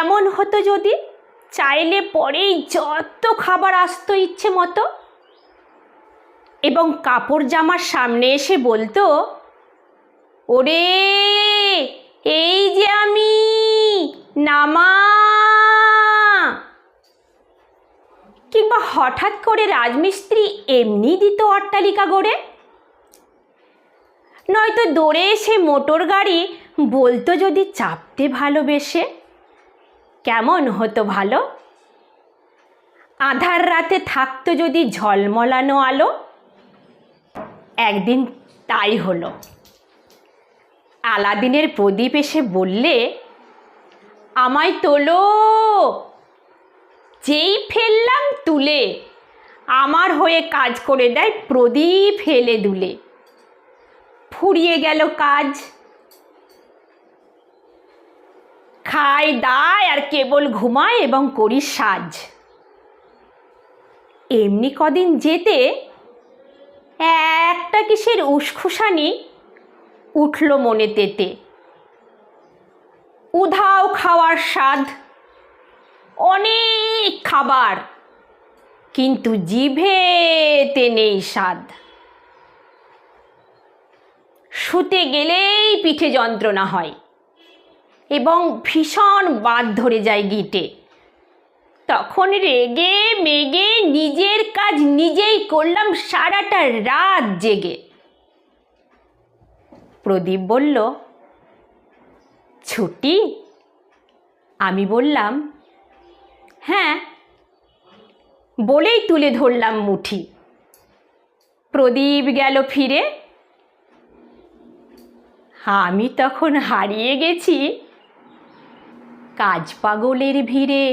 এমন হতো যদি? চাইলে পরেই যত খাবার আসতো ইচ্ছে মতো। এবং কাপড় জামার সামনে এসে বলতো, ওরে, এই যে আমি, নামা! কিংবা হঠাৎ করে রাজমিস্ত্রি এমনি দিত অট্টালিকা গড়ে? নয়তো দৌড়ে এসে মোটর গাড়ি বলতো যদি চাপতে ভালোবেসে? কেমন হতো ভালো? আধার রাতে থাকতো যদি ঝলমলানো আলো? একদিন তাই হলো। আলাদিনের প্রদীপ এসে বললে, আমায় তোলো। যেই ফেললাম তুলে, আমার হয়ে কাজ করে দেয় প্রদীপ হেলে দুলে। ফুরিয়ে গেল কাজ। দায় আর কেবল ঘুমায় এবং করি সাজ। এমনি কদিন যেতে একটা কিসের উসখুসানি উঠল মনে তেতে। উধাও খাওয়ার স্বাদ, অনেক খাবার, কিন্তু জিভেতে নেই স্বাদ। শুতে গেলেই পিঠে যন্ত্রণা হয়। এবং ভীষণ বাদ ধরে যায় গিটে। তখন রেগে মেগে নিজের কাজ নিজেই করলাম সারাটা রাত জেগে। প্রদীপ বলল, ছুটি? আমি বললাম হ্যাঁ। বলেই তুলে ধরলাম মুঠি। প্রদীপ গেল ফিরে। আমি তখন হারিয়ে গেছি। কাজ পাগলের ভিড়ে।